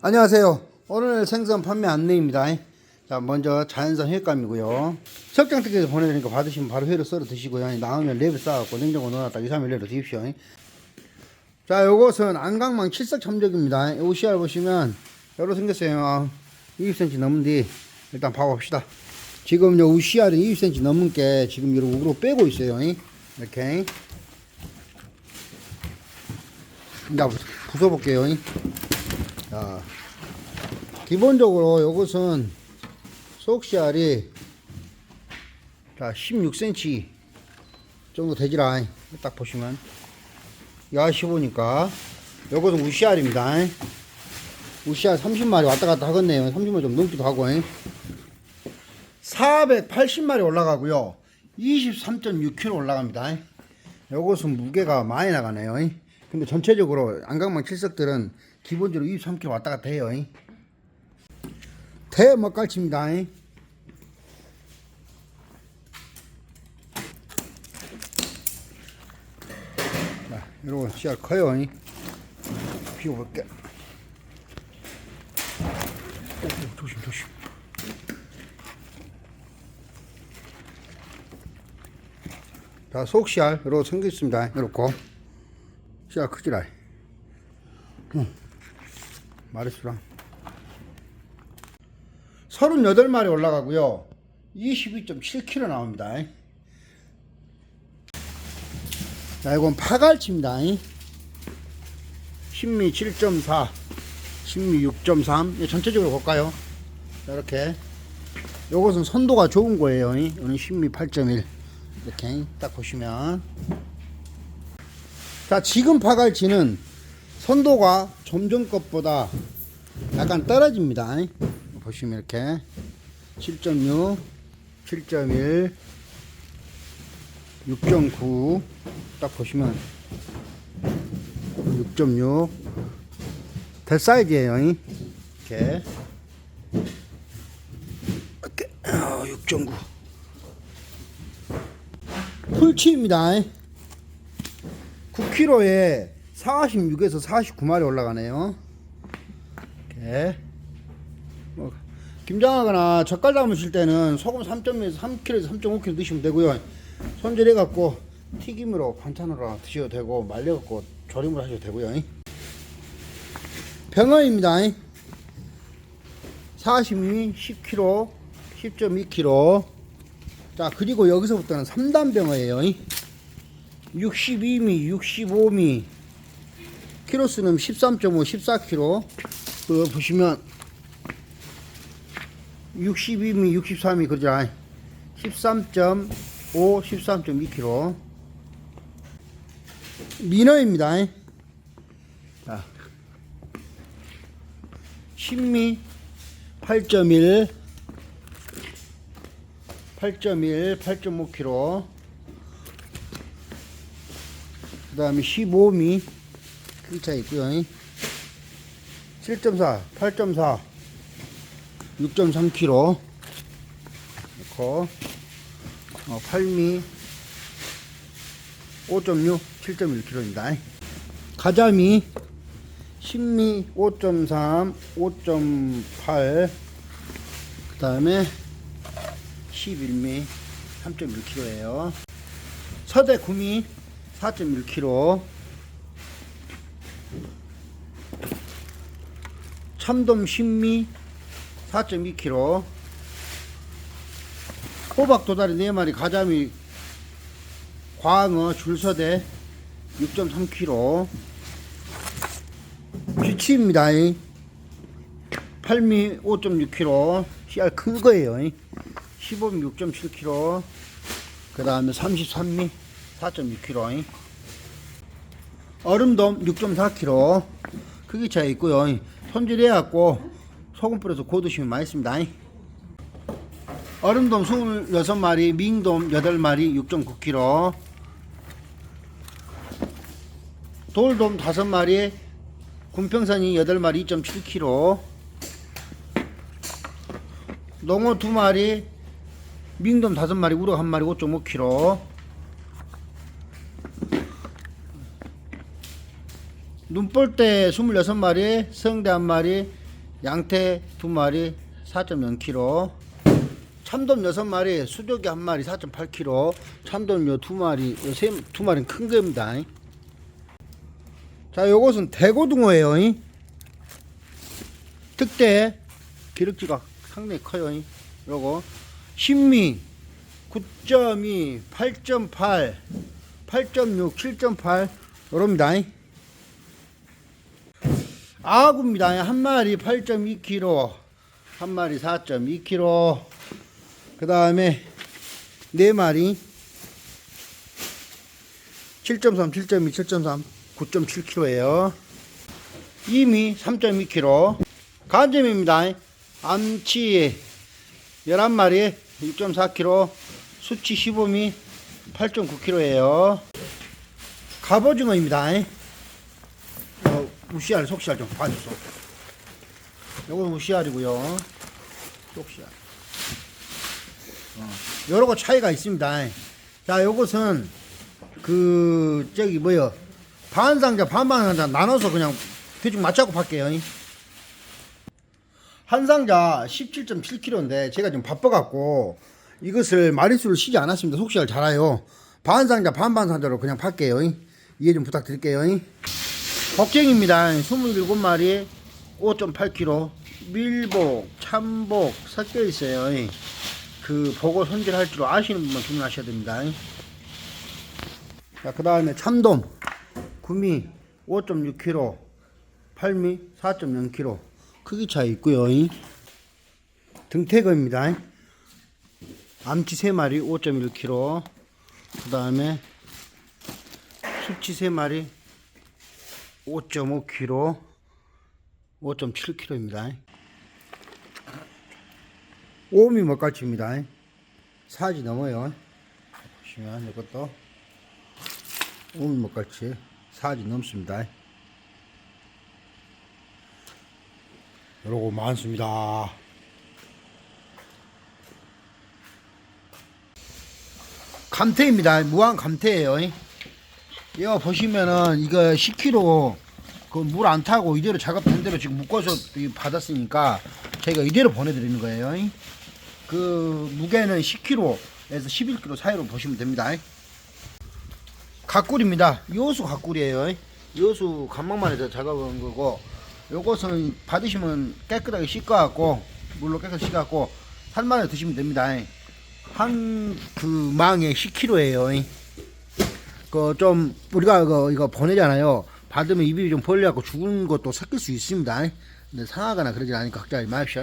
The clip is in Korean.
안녕하세요. 오늘 생선 판매 안내입니다. 자, 먼저 자연산 횟감이고요. 석장특에서 보내드리니까 받으시면 바로 회로 썰어 드시고요. 나오면 랩을 쌓아갖고 냉장고 넣어놨다 2, 3일 내로 드십시오. 자, 요것은 안강망 칠석 참적입니다. 요 씨알 보시면 여러 생겼어요. 20cm 넘은데 일단 봐봅시다. 지금 요 우씨알은 20cm 넘은 게 지금 이렇게 우로 빼고 있어요. 이렇게. 이제 부숴볼게요. 자, 기본적으로 요것은 속씨알이 자 16cm 정도 되지라. 딱 보시면. 야 15니까. 요것은 우씨알입니다. 우씨알 30마리 왔다 갔다 하겠네요. 30마리 좀 넘기도 하고. 480마리 올라가고요. 23.6kg 올라갑니다. 요것은 무게가 많이 나가네요. 근데 전체적으로 안강망 칠석들은 기본적으로 23kg 왔다 갔다 해요 대먹갈치입니다 자, 이러고 씨알 커요 비워볼게. 오, 오, 조심 조심. 자 속씨알 이러고 생겼습니다 이렇고. 씨알 크지라. 응. 말했수랑 38마리 올라가고요. 22.7kg 나옵니다. 자 이건 파갈치입니다. 신미 7.4 신미 6.3 전체적으로 볼까요? 자, 이렇게. 요것은 선도가 좋은 거예요. 이거는 신미 8.1 이렇게 딱 보시면. 자 지금 파갈치는 선도가 점점 것보다 약간 떨어집니다. 보시면 이렇게 7.6 7.1 6.9 딱 보시면 6.6 대사이즈에요. 이렇게. 이렇게. 6.9 풀치입니다. 9kg에 46에서 49마리 올라가네요. 뭐 김장하거나 젓갈 담으실 때는 소금 3.1에서 3kg에서 3.5kg 드시면 되고요. 손질해 갖고 튀김으로 반찬으로 드셔도 되고 말려 갖고 조림을 하셔도 되고요. 병어입니다. 42 10kg 10.2kg 자 그리고 여기서부터는 3단 병어예요. 62미 65미 키로수는 13.5 14kg 그 보시면 62미 63미 그죠 13.5 13.2kg 민어입니다. 자, 10미 8.1 8.1 8.5kg 그 다음에 15미 크기 차이 있고요. 7.4 8.4 6.3kg 넣고 어, 8미 5.6 7.1kg입니다. 가자미 10미 5.3 5.8 그 다음에 11미 3.1kg예요. 서대 9미 4.1kg 참돔 10미 4.2kg 호박 도다리 4마리 가자미 광어 줄서대 6.3kg 쥐치입니다 8미 5.6kg 씨알 큰 거예요 15미 6.7kg 그 다음에 33미 4.6kg 얼음돔 6.4kg 크기 차이 있고요 손질해 갖고 소금 뿌려서 고드시면 맛있습니다. 얼음돔 26마리 밍돔 8마리 6.9kg 돌돔 5마리 군평산이 8마리 2.7kg 농어 2마리 밍돔 5마리 우럭 1마리 5.5kg 눈볼대 26마리 성대 1마리 양태 두 마리 4.0kg. 참돔 여섯 마리, 수족이 한 마리 4.8kg. 참돔 요두 마리, 요세두 마리는 큰 겁니다. 자, 요것은 대고등어예요. 이. 특대 기럭지가 상당히 커요. 이. 요거 신미 9.2, 8.8, 8.6, 7.8 요럽니다. 이. 아구입니다. 한 마리 8.2kg, 한 마리 4.2kg. 그 다음에 네 마리 7.3, 7.2, 7.3, 9.7kg예요. 이미 3.2kg. 간점입니다. 암치 11마리 6.4kg, 수치 15미 8.9kg예요. 갑오징어입니다. 어, 우시알, 속시알 좀 봐주소. 요건 우시알이고요. 속시알. 어, 여러 거 차이가 있습니다. 자, 요것은 그 저기 뭐요? 반 상자 반반 상자 나눠서 그냥 대충 맞춰고 팔게요. 한 상자 17.7kg인데 제가 좀 바빠갖고 이것을 마리수를 쉬지 않았습니다. 속시알 잘아요. 반 상자 반반 상자로 그냥 팔게요. 이해 좀 부탁드릴게요. 복쟁입니다. 27마리 5.8kg 밀복, 참복 섞여 있어요. 그 보고 손질할 줄 아시는 분만 주문하셔야 됩니다. 자, 그 다음에 참돔 구미 5.6kg, 팔미 4.0kg 크기 차이 있고요. 등태거입니다. 암치 3마리 5.1kg, 그 다음에 수치 3마리 5.5kg, 5.7kg입니다. 오미 먹갈치입니다. 사지 넘어요. 보시면 이것도 오미 먹갈치 사지 넘습니다. 요러고 많습니다. 감태입니다. 무한 감태예요. 이거 보시면은 이거 10kg 그 물 안 타고 이대로 작업한 대로 지금 묶어서 이 받았으니까 저희가 이대로 보내드리는 거예요. 그 무게는 10kg에서 11kg 사이로 보시면 됩니다. 각꿀입니다. 요수 각꿀이에요. 요수 간막만 해서 작업한 거고 요것은 받으시면 깨끗하게 씻어갖고 물로 깨끗이 씻어갖고 산만에 드시면 됩니다. 한 그 망에 10kg예요. 그 좀 우리가 그 이거 보내잖아요. 받으면 입이 좀 벌려갖고 죽은 것도 섞일 수 있습니다. 근데 상하거나 그러지 않으니까 걱정하지 마십시오.